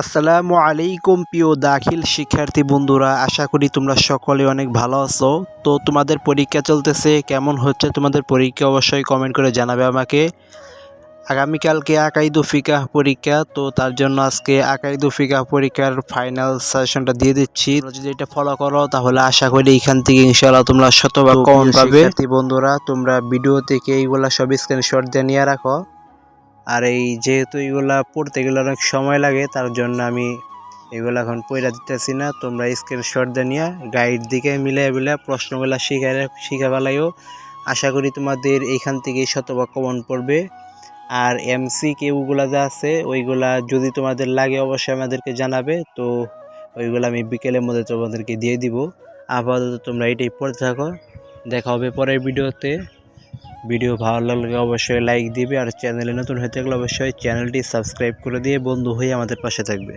আসসালামু আলাইকুম প্রিয় দাখিল শিক্ষার্থী বন্ধুরা। আশা করি তোমরা সকলে অনেক ভালো আছো। তো তোমাদের পরীক্ষা চলতেছে কেমন হচ্ছে তোমাদের পরীক্ষা অবশ্যই কমেন্ট করে জানাবে আমাকে। আগামীকালকে আকাইদু ফিকাহ পরীক্ষা তো তার জন্য আজকে আকাইদু ফিকাহ পরীক্ষার ফাইনাল সেশনটা দিয়ে দিচ্ছি। যদি এটা ফলো করো তাহলে আশা করি এখান থেকে ইনশাআল্লাহ তোমরা শতভাগ কমন পাবে। বন্ধুরা তোমরা ভিডিও থেকে এইগুলা সব স্ক্রিনশট দিয়ে নিয়ে রাখো। আর এই যেহেতু এগুলা পড়তে গেলে অনেক সময় লাগে, তার জন্য আমি এগুলো এখন পয়রা দিতেছি না। তোমরা স্ক্রিনশট দিয়ে নিয়ে গাইড দিকে মিলে মিলে প্রশ্নগুলো শিখে শিখে ফেলাইও। আশা করি তোমাদের এইখান থেকে শতভাগ কমন পড়বে। আর এমসি কেউগুলা যা আছে, ওইগুলা যদি তোমাদের লাগে অবশ্যই আমাদেরকে জানাবে। তো ওইগুলো আমি বিকেলের মধ্যে তোমাদেরকে দিয়ে দিব। আপাতত তোমরা এটাই পড়তে থাকো। দেখা হবে পরের ভিডিওতে ভিডিও ভালো লাগলে অবশ্যই লাইক দিবে আর চ্যানেলে নতুন হয়ে থাকলে অবশ্যই চ্যানেলটি সাবস্ক্রাইব করে দিয়ে বন্ধু হয়ে আমাদের পাশে থাকবে।